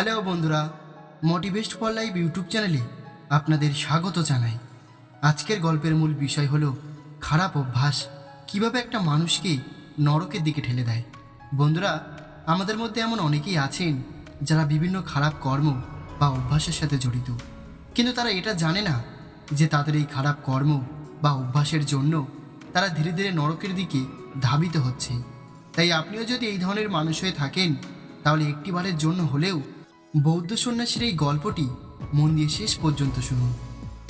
Hello বন্ধুরা মোটিভেস্ট for life YouTube চ্যানেলে আপনাদের স্বাগত জানাই। আজকের গল্পের মূল বিষয় হলো খারাপ অভ্যাস। কীভাবে একটা মানুষকে নরকের দিকে ঠেলে দেয়? বন্ধুরা, আমাদের মধ্যে এমন অনেকেই আছেন যারা বিভিন্ন খারাপ কর্ম বা অভ্যাসের সাথে জড়িত। কিন্তু তারা এটা জানে না যে তাদের এই খারাপ কর্ম বা অভ্যাসের জন্য তারা ধীরে ধীরে নরকের দিকে ধাবিত হচ্ছে। তাই আপনিও যদি এই ধরনের মানুষ হয়ে থাকেন, তাহলে একটিবারের জন্য হলেও বৌদ্ধ সন্ন্যাসীর এই গল্পটি মন দিয়ে শেষ পর্যন্ত শুনুন।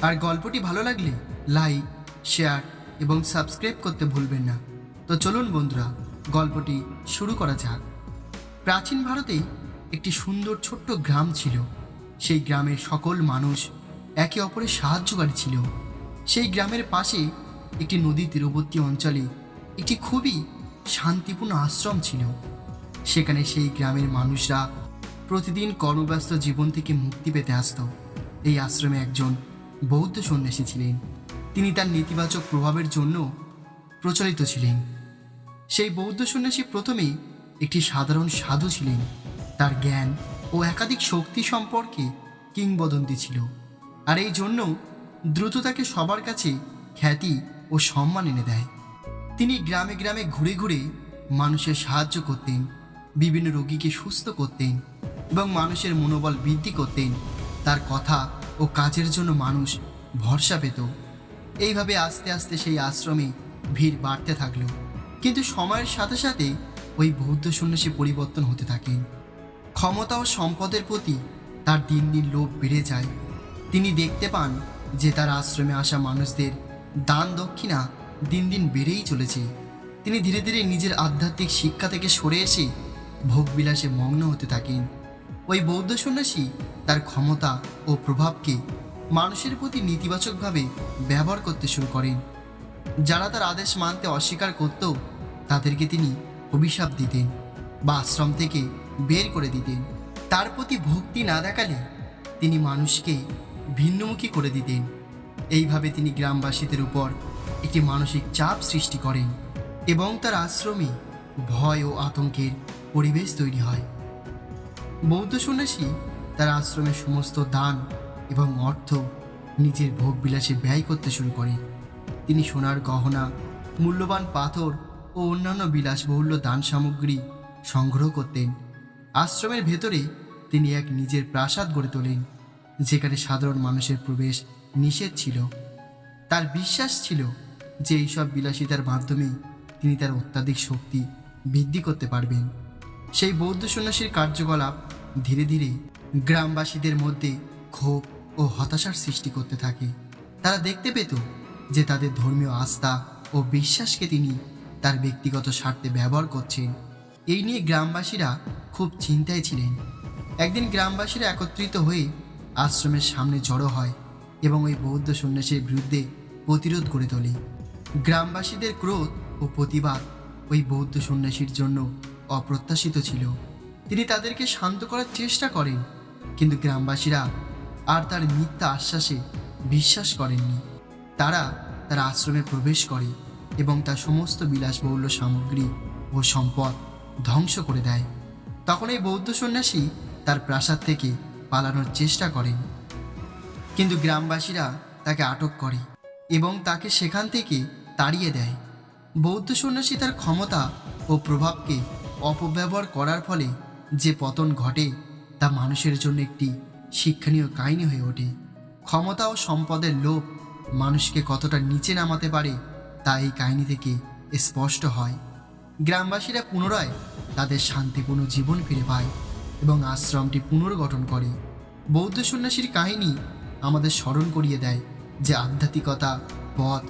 আর গল্পটি ভালো লাগলে লাইক, শেয়ার এবং সাবস্ক্রাইব করতে ভুলবেন না। তো চলুন বন্ধুরা, গল্পটি শুরু করা যাক। প্রাচীন ভারতে একটি সুন্দর ছোট্ট গ্রাম ছিল। সেই গ্রামের সকল মানুষ একে অপরের সাহায্যকারী ছিল। সেই গ্রামের পাশে একটি নদী তীরবর্তী অঞ্চলে একটি খুবই শান্তিপূর্ণ আশ্রম ছিল। সেখানে সেই গ্রামের মানুষরা প্রতিদিন কর্মব্যস্ত জীবন থেকে মুক্তি পেতে আসত। এই আশ্রমে একজন বৌদ্ধ সন্ন্যাসী ছিলেন। তিনি তার নেতিবাচক প্রভাবের জন্য প্রচলিত ছিলেন। সেই বৌদ্ধ সন্ন্যাসী প্রথমে একটি সাধারণ সাধু ছিলেন। তার জ্ঞান ও একাধিক শক্তি সম্পর্কে কিংবদন্তি ছিল। আর এই জন্য দ্রুত তাকে সবার কাছে খ্যাতি ও সম্মান এনে দেয়। তিনি গ্রামে গ্রামে ঘুরে ঘুরে মানুষের সাহায্য করতেন। বিভিন্ন রোগীকে সুস্থ করতেন এবং মানুষের মনোবল বৃদ্ধি করতেন। তার কথা ও কাজের জন্য মানুষ ভরসা পেত। এইভাবে আস্তে আস্তে সেই আশ্রমে ভিড় বাড়তে থাকল। কিন্তু সময়ের সাথে সাথে ওই বৌদ্ধ সন্ন্যাসী পরিবর্তন হতে থাকেন ক্ষমতা ও সম্পদের প্রতি তার দিন দিন লোভ বেড়ে যায়। তিনি দেখতে পান যে তার আশ্রমে আসা মানুষদের দান দক্ষিণা দিন দিন বেড়েই চলেছে। তিনি ধীরে ধীরে নিজের আধ্যাত্মিক শিক্ষা থেকে সরে এসে ভোগবিলাসে মগ্ন হতে থাকেন। ওই বৌদ্ধ সন্ন্যাসী তার ক্ষমতা ও প্রভাবকে মানুষের প্রতি নেতিবাচকভাবে ব্যবহার করতে শুরু করেন। যারা তার আদেশ মানতে অস্বীকার করত, তাদেরকে তিনি অভিশাপ দিতেন বা আশ্রম থেকে বের করে দিতেন। তার প্রতি ভক্তি না দেখালে তিনি মানুষকে ভিন্নমুখী করে দিতেন। এইভাবে তিনি গ্রামবাসীদের উপর একটি মানসিক চাপ সৃষ্টি করেন এবং তার আশ্রমে ভয় ও আতঙ্কের পরিবেশ তৈরি হয়। বৌদ্ধ সন্ন্যাসী তার আশ্রমের সমস্ত দান এবং অর্থ নিজের ভোগবিলাসে ব্যয় করতে শুরু করে। তিনি সোনার গহনা, মূল্যবান পাথর ও অন্যান্য বিলাসবহুল্য দান সামগ্রী সংগ্রহ করতেন। আশ্রমের ভেতরে তিনি এক নিজের প্রাসাদ গড়ে তোলেন, যেখানে সাধারণ মানুষের প্রবেশ নিষেধ ছিল। তার বিশ্বাস ছিল যে এইসব বিলাসিতার মাধ্যমে তিনি তার অত্যাধিক শক্তি বৃদ্ধি করতে পারবেন। সেই বৌদ্ধ সন্ন্যাসীর কার্যকলাপ ধীরে ধীরে গ্রামবাসীদের মধ্যে ক্ষোভ ও হতাশার সৃষ্টি করতে থাকে। তারা দেখতে পেত যে তাদের ধর্মীয় আস্থা ও বিশ্বাসকে তিনি তার ব্যক্তিগত স্বার্থে ব্যবহার করছেন। এই নিয়ে গ্রামবাসীরা খুব চিন্তায় ছিলেন। একদিন গ্রামবাসীরা একত্রিত হয়ে আশ্রমের সামনে জড়ো হয় এবং ওই বৌদ্ধ সন্ন্যাসীর বিরুদ্ধে প্রতিরোধ গড়ে তোলে। গ্রামবাসীদের ক্রোধ ও প্রতিবাদ ওই বৌদ্ধ সন্ন্যাসীর জন্য অপ্রত্যাশিত ছিল। তিনি তাদেরকে শান্ত করার চেষ্টা করেন, কিন্তু গ্রামবাসীরা আর তার মিথ্যা আশ্বাসে বিশ্বাস করেননি। তারা তার আশ্রমে প্রবেশ করে এবং তার সমস্ত বিলাসবহুল্য সামগ্রী ও সম্পদ ধ্বংস করে দেয়। তখন এই বৌদ্ধ সন্ন্যাসী তার প্রাসাদ থেকে পালানোর চেষ্টা করেন, কিন্তু গ্রামবাসীরা তাকে আটক করে এবং তাকে সেখান থেকে তাড়িয়ে দেয়। বৌদ্ধ সন্ন্যাসী তার ক্ষমতা ও প্রভাবকে অপব্যবহার করার ফলে যে পতন ঘটে, তা মানুষের জন্য একটি শিক্ষণীয় কাহিনী হয়ে ওঠে। ক্ষমতা ও সম্পদের লোভ মানুষকে কতটা নিচে নামাতে পারে, তা এই কাহিনী থেকে স্পষ্ট হয়। গ্রামবাসীরা পুনরায় তাদের শান্তিপূর্ণ জীবন ফিরে পায় এবং আশ্রমটি পুনর্গঠন করে। বৌদ্ধ সন্ন্যাসীর কাহিনী আমাদের স্মরণ করিয়ে দেয় যে আধ্যাত্মিকতা, পথ,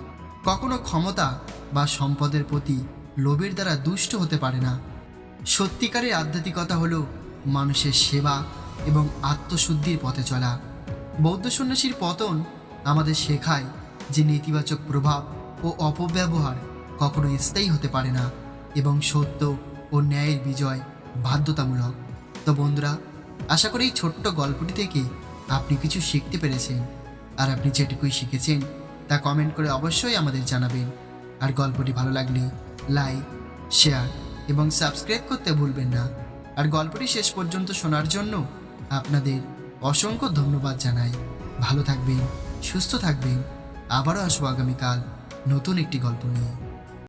কখনো ক্ষমতা বা সম্পদের প্রতি লোভের দ্বারা দুষ্ট হতে পারে না। সত্যিকারের আধ্যাত্মিকতা হলো মানুষের সেবা এবং আত্মশুদ্ধির পথে চলা। বৌদ্ধ সন্ন্যাসীর পতন আমাদের শেখায় যে নেতিবাচক প্রভাব ও অপব্যবহার কখনো স্থায়ী হতে পারে না এবং সত্য ও ন্যায়ের বিজয় বাধ্যতামূলক। তো বন্ধুরা, আশা করি এই ছোট্ট গল্পটি থেকে আপনি কিছু শিখতে পেরেছেন। আর আপনি যেটুকুই শিখেছেন তা কমেন্ট করে অবশ্যই আমাদের জানাবেন। আর গল্পটি ভালো লাগলে লাইক, শেয়ার এবং সাবস্ক্রাইব করতে ভুলবেন না। আর গল্পটি শেষ পর্যন্ত শোনার জন্য আপনাদের অসংখ্য ধন্যবাদ জানাই। ভালো থাকবেন, সুস্থ থাকবেন। আবারও আসব আগামীকাল নতুন একটি গল্প নিয়ে।